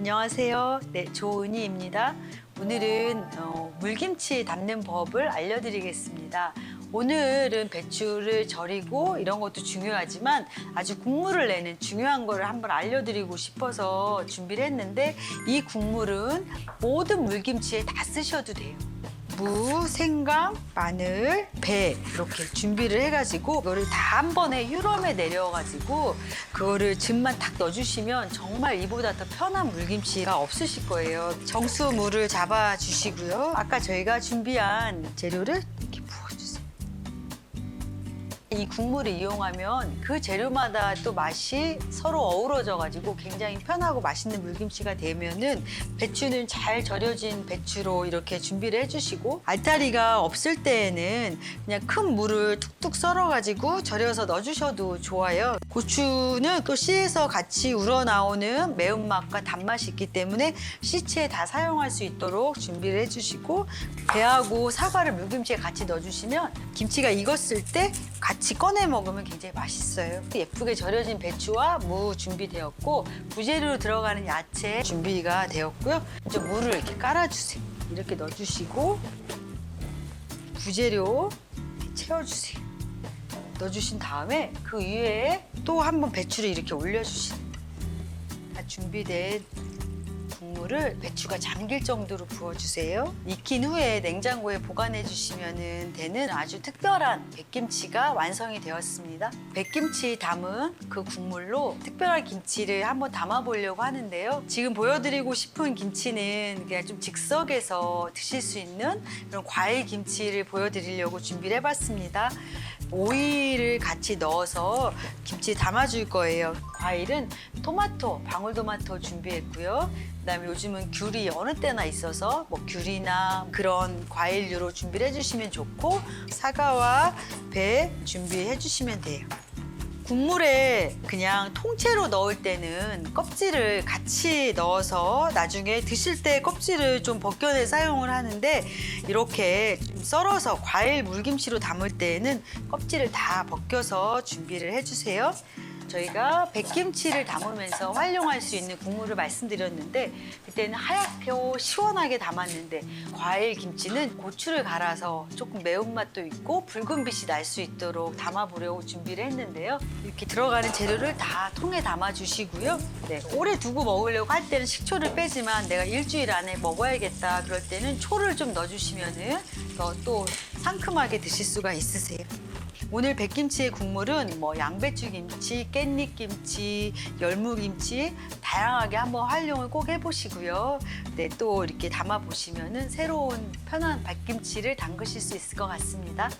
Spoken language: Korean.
안녕하세요. 네, 조은희입니다. 오늘은 어, 물김치 담는 법을 알려드리겠습니다. 오늘은 배추를 절이고 이런 것도 중요하지만 아주 국물을 내는 중요한 거를 한번 알려드리고 싶어서 준비를 했는데 이 국물은 모든 물김치에 다 쓰셔도 돼요. 무, 생강, 마늘, 배 이렇게 준비를 해가지고 이거를 다 한 번에 유럼에 내려가지고 그거를 즙만 탁 넣어주시면 정말 이보다 더 편한 물김치가 없으실 거예요. 정수 물을 잡아주시고요. 아까 저희가 준비한 재료를. 이 국물을 이용하면 그 재료마다 또 맛이 서로 어우러져 가지고 굉장히 편하고 맛있는 물김치가 되면은 배추는 잘 절여진 배추로 이렇게 준비를 해주시고 알타리가 없을 때에는 그냥 큰 물을 툭툭 썰어 가지고 절여서 넣어주셔도 좋아요. 고추는 또 씨에서 같이 우러나오는 매운맛과 단맛이 있기 때문에 씨체에 다 사용할 수 있도록 준비를 해주시고 배하고 사과를 물김치에 같이 넣어주시면 김치가 익었을 때 같이 꺼내 먹으면 굉장히 맛있어요. 예쁘게 절여진 배추와 무 준비되었고 부재료로 들어가는 야채 준비가 되었고요. 이제 물을 이렇게 깔아주세요. 이렇게 넣어주시고 부재료 채워주세요. 넣어주신 다음에 그 위에 또 한 번 배추를 이렇게 올려주시는 거예요. 다 준비된 국물을 배추가 잠길 정도로 부어주세요. 익힌 후에 냉장고에 보관해 주시면 되는 아주 특별한 백김치가 완성이 되었습니다. 백김치 담은 그 국물로 특별한 김치를 한번 담아보려고 하는데요. 지금 보여드리고 싶은 김치는 그냥 좀 즉석에서 드실 수 있는 그런 과일 김치를 보여드리려고 준비를 해봤습니다. 오이를 같이 넣어서 김치 담아줄 거예요. 과일은 토마토, 방울토마토 준비했고요. 그다음에 요즘은 귤이 어느 때나 있어서 뭐 귤이나 그런 과일류로 준비를 해주시면 좋고 사과와 배 준비해 주시면 돼요. 국물에 그냥 통째로 넣을 때는 껍질을 같이 넣어서 나중에 드실 때 껍질을 좀 벗겨내 사용을 하는데 이렇게 좀 썰어서 과일 물김치로 담을 때에는 껍질을 다 벗겨서 준비를 해주세요. 저희가 백김치를 담으면서 활용할 수 있는 국물을 말씀드렸는데 그때는 하얗게 시원하게 담았는데 과일 김치는 고추를 갈아서 조금 매운맛도 있고 붉은 빛이 날 수 있도록 담아보려고 준비를 했는데요. 이렇게 들어가는 재료를 다 통에 담아주시고요. 네, 오래 두고 먹으려고 할 때는 식초를 빼지만 내가 일주일 안에 먹어야겠다 그럴 때는 초를 좀 넣어주시면은 더또 상큼하게 드실 수가 있으세요. 오늘 백김치의 국물은 뭐 양배추 김치, 깻잎 김치, 열무 김치 다양하게 한번 활용을 꼭 해보시고요. 네, 또 이렇게 담아 보시면은 새로운 편한 백김치를 담그실 수 있을 것 같습니다.